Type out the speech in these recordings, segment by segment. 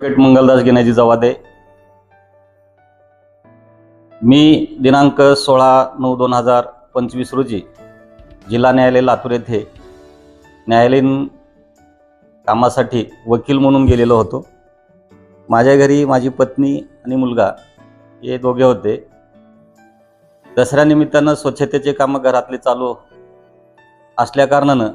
पेट मंगलदास घेण्याची जवादे मी दिनांक सोळा नऊ दोन हजार पंचवीस रोजी जिल्हा न्यायालय लातूर येथे न्यायालयीन कामासाठी वकील म्हणून गेलेलो होतो. माझ्या घरी माझी पत्नी आणि मुलगा हे दोघे होते. दसऱ्यानिमित्तानं स्वच्छतेचे कामं घरातले चालू असल्याकारणानं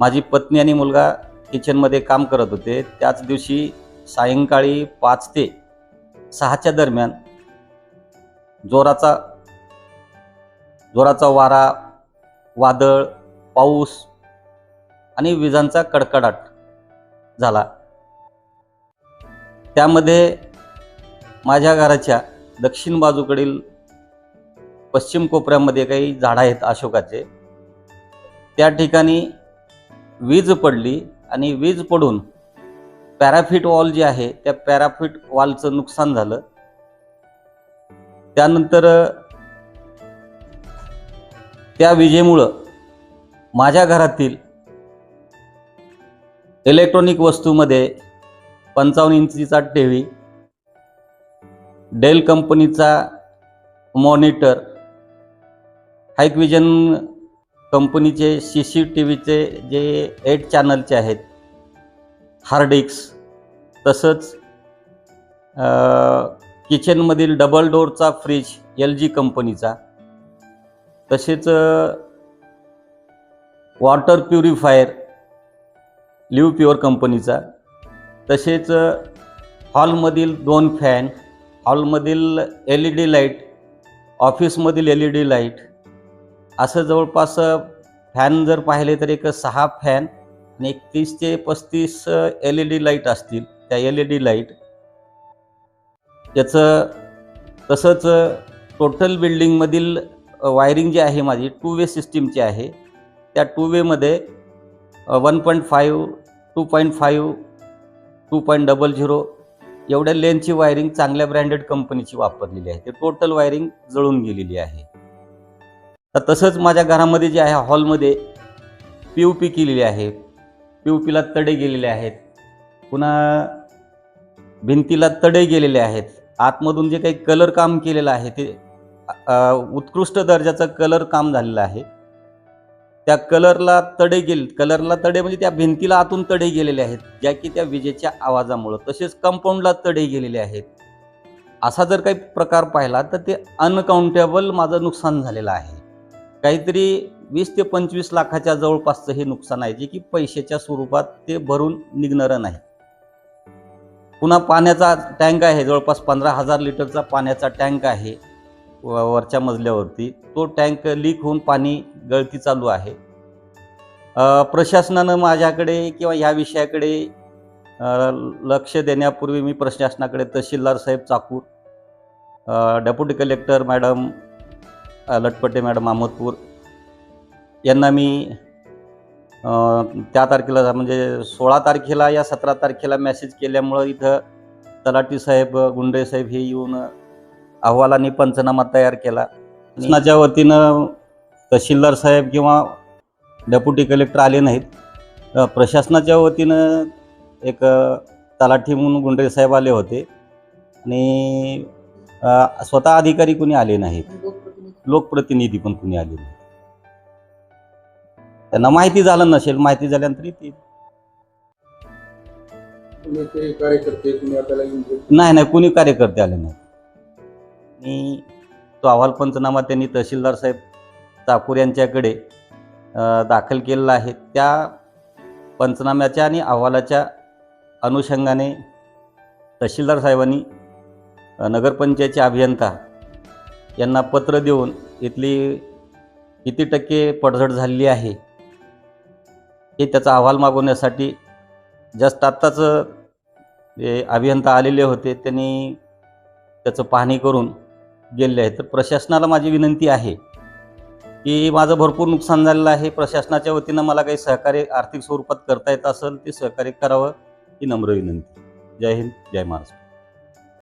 माझी पत्नी आणि मुलगा किचनमध्ये काम करत होते. त्याच दिवशी सायंकाळी पाच ते सहाच्या दरम्यान जोराचा जोराचा वारा वादळ पाऊस आणि विजांचा कडकडाट झाला. त्यामध्ये माझ्या घराच्या दक्षिण बाजूकडील पश्चिम कोपऱ्यामध्ये काही झाडं आहेत अशोकाचे. त्या ठिकाणी वीज पडली. आणि वीज पडून पॅराफिट वॉल जे आहे त्या पॅराफिट वॉलचं नुकसान झालं. त्यानंतर त्या विजेमुळं माझ्या घरातील इलेक्ट्रॉनिक वस्तूमध्ये पंचावन्न इंचीचा टी डेल कंपनीचा मॉनिटर हायकविजन कंपनीचे सी सी टी व्हीचे जे एट चॅनलचे आहेत हार्डिक्स तसंच किचनमधील डबल डोअरचा फ्रीज एल जी कंपनीचा तसेच वॉटर प्युरिफायर लिव्ह प्युअर कंपनीचा तसेच हॉलमधील दोन फॅन हॉलमधील एल ई डी लाइट ऑफिसमधील एल ई डी लाइट असं जवळपास फॅन जर पाहिले तर एक सहा फॅन आणि एक तीस ते पस्तीस एल ई डी लाइट असतील. त्या एल ई डी लाइट याचं तसंच टोटल बिल्डिंगमधील वायरिंग जी आहे माझी टू वे सिस्टीमची आहे. त्या टू वेमध्ये one point five two point five two point double zero एवढ्या लेनची वायरिंग चांगल्या ब्रँडेड कंपनीची वापरलेली आहे. ते टोटल वायरिंग जळून गेलेली आहे. तर तसंच माझ्या घरामध्ये जे आहे हॉलमध्ये पी यू पी केलेली आहे. पी यू पीला तडे गेलेले आहेत. पुन्हा भिंतीला तडे गेलेले आहेत. आतमधून जे काही कलर काम केलेलं आहे ते उत्कृष्ट दर्जाचं कलर काम झालेलं आहे. त्या कलरला तडे गेले कलरला तडे म्हणजे त्या भिंतीला आतून तडे गेलेले आहेत ज्या की त्या विजेच्या आवाजामुळं. तसेच कंपाऊंडला तडे गेलेले आहेत. असा जर काही प्रकार पाहिला तर ते अनकाउंटेबल माझं नुकसान झालेलं आहे. काहीतरी वीस ते पंचवीस लाखाच्या जवळपासचं हे नुकसान आहे जे की पैशाच्या स्वरूपात ते भरून निघणारं नाही. पुन्हा पाण्याचा टँक आहे जवळपास पंधरा हजार लिटरचा पाण्याचा टँक आहे व- वरच्या मजल्यावरती. तो टँक लीक होऊन पाणी गळती चालू आहे. प्रशासनानं माझ्याकडे किंवा ह्या विषयाकडे लक्ष देण्यापूर्वी मी प्रशासनाकडे तहसीलदार साहेब Chakur deputy collector madam Latpate madam Ahmadpur. यांना मी त्या तारखेला म्हणजे सोळा तारखेला या सतरा तारखेला मेसेज केल्यामुळं इथं तलाठी साहेब गुंडे साहेब हे येऊन अहवालाने पंचनामा तयार केला. शासनाच्या वतीनं तहसीलदार साहेब किंवा डेप्युटी कलेक्टर आले नाहीत. प्रशासनाच्या वतीनं एक तलाठी म्हणून गुंडे साहेब आले होते. आणि स्वतः अधिकारी कोणी आले नाहीत. लोकप्रतिनिधी पण कोणी आले नाहीत त्यांना माहिती झालं नसेल माहिती झाल्यानंतर येतील. कार्यकर्ते आपल्याला नाही नाही कोणी कार्यकर्ते आले नाहीत. आणि तो अहवाल पंचनामा त्यांनी तहसीलदार साहेब चाकूर यांच्याकडे दाखल केलेला आहे. त्या पंचनाम्याच्या आणि अहवालाच्या अनुषंगाने तहसीलदार साहेबांनी नगरपंचायतचे अभियंता यांना पत्र देऊन इथली किती टक्के पडझड झालेली आहे हे त्याचा अहवाल मागवण्यासाठी जस्ट आत्ताच जे अभियंता आलेले होते त्यांनी त्याचं पाहणी करून गेलेले आहे तर प्रशासनाला माझी विनंती आहे की माझं भरपूर नुकसान झालेलं आहे. प्रशासनाच्या वतीनं मला काही सहकार्य आर्थिक स्वरूपात करता येत असेल ते सहकार्य करावं ही नम्र विनंती. जय हिंद जय महाराष्ट्र.